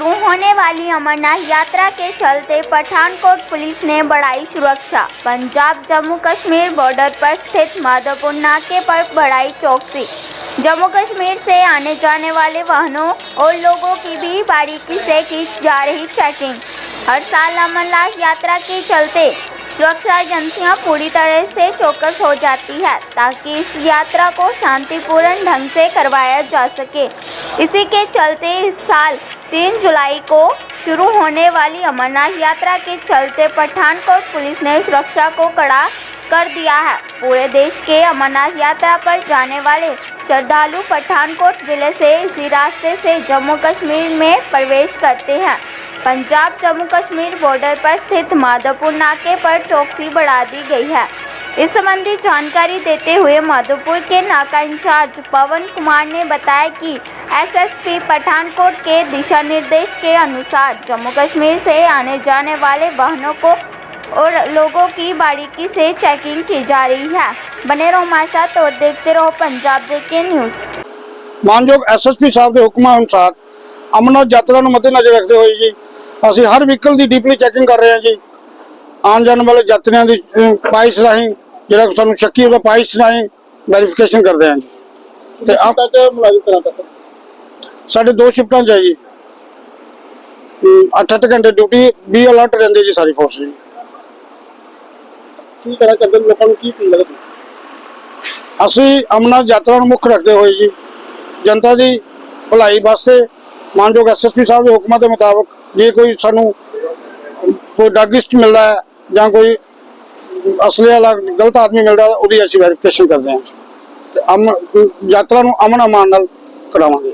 शुरू होने वाली अमरनाथ यात्रा के चलते पठानकोट पुलिस ने बढ़ाई सुरक्षा। पंजाब, जम्मू कश्मीर बॉर्डर पर स्थित माधोपुर नाके पर बढ़ाई चौकसी। जम्मू कश्मीर से आने जाने वाले वाहनों और लोगों की भी बारीकी से की जा रही चेकिंग हर साल अमरनाथ यात्रा के चलते सुरक्षा एजेंसियाँ पूरी तरह से चौकस हो जाती है, ताकि इस यात्रा को शांतिपूर्ण ढंग से करवाया जा सके। इसी के चलते इस साल 3 जुलाई को शुरू होने वाली अमरनाथ यात्रा के चलते पठानकोट पुलिस ने सुरक्षा को कड़ा कर दिया है। पूरे देश के अमरनाथ यात्रा पर जाने वाले श्रद्धालु पठानकोट ज़िले से इसी रास्ते से जम्मू कश्मीर में प्रवेश करते हैं। पंजाब जम्मू कश्मीर बॉर्डर पर स्थित माधोपुर नाके पर चौकसी बढ़ा दी गई है। इस संबंधी जानकारी देते हुए माधोपुर के नाका इंचार्ज पवन कुमार ने बताया कि एसएसपी पठानकोट के दिशा निर्देश के अनुसार जम्मू कश्मीर से आने जाने वाले वाहनों को और लोगों की बारीकी से चेकिंग की जा रही है बने रहो हमारे साथ और देखते रहो पंजाब के न्यूज़ ਮਾਨਯੋਗ ਐਸਐਸਪੀ ਸਾਹਿਬ ਦੇ ਹੁਕਮਾਂ ਅਨੁਸਾਰ ਅਮਰਨਾਥ ਯਾਤਰਾ ਨੂੰ ਮੱਦੇਨਜ਼ਰ ਰੱਖਦੇ ਹੋਏ ਜੀ ਅਸੀਂ ਹਰ ਵਹੀਕਲ ਦੀ ਡੀਪਲੀ ਚੈਕਿੰਗ ਕਰ ਰਹੇ ਹਾਂ ਜੀ ਆਉਣ ਜਾਣ ਵਾਲੇ ਯਾਤਰੀਆਂ ਦੀ ਪਾਈਸ ਰਾਹੀਂ ਜਿਹੜਾ ਸਾਨੂੰ ਸ਼ੱਕੀ ਹੋਵੇ ਪਾਈਸ ਰਾਹੀਂ ਵੈਰੀਫਿਕੇਸ਼ਨ ਕਰਦੇ ਹਾਂ ਜੀ। ਤੇ ਆਪ ਤੱਕ ਮੁਲਾਜ਼ਮ ਤਰ੍ਹਾਂ ਤੱਕ? ਸਾਡੇ ਦੋ ਸ਼ਿਫਟਾਂ 'ਚ ਹੈ ਜੀ। 8-8 ਘੰਟੇ ਡਿਊਟੀ 20 ਅਲਰਟ ਰਹਿੰਦੇ ਜੀ ਸਾਰੀ ਫੋਰਸ ਜੀ। ਕੀ ਕਰਾਂ ਚਾਹੁੰਦੇ ਲੋਕਾਂ ਨੂੰ ਕੀ ਫੀਲ ਲੱਗਦੀ ਅਸੀਂ ਅਮਰਨਾਥ ਯਾਤਰਾ ਨੂੰ ਮੁੱਖ ਰੱਖਦੇ ਹੋਏ ਜੀ ਜਨਤਾ ਦੀ ਭਲਾਈ ਵਾਸਤੇ ਮਾਨਯੋਗ ਐਸਐਸਪੀ ਸਾਹਿਬ ਦੇ ਹੁਕਮਾਂ ਦੇ ਮੁਤਾਬਕ ਜੇ ਕੋਈ ਸਾਨੂੰ ਕੋਈ ਡਰੱਗਿਸਟ ਮਿਲਦਾ ਹੈ ਜਾਂ ਕੋਈ ਅਸਲੇ ਵਾਲਾ ਗਲਤ ਆਦਮੀ ਮਿਲਦਾ ਹੈ, ਉਹਦੀ ਅਸੀਂ ਵੈਰੀਫਿਕੇਸ਼ਨ ਕਰਦੇ ਹਾਂ। ਤੇ ਅਮ ਯਾਤਰਾ ਨੂੰ ਅਮਨ ਅਮਾਨ ਨਾਲ ਕਰਾਵਾਂਗੇ।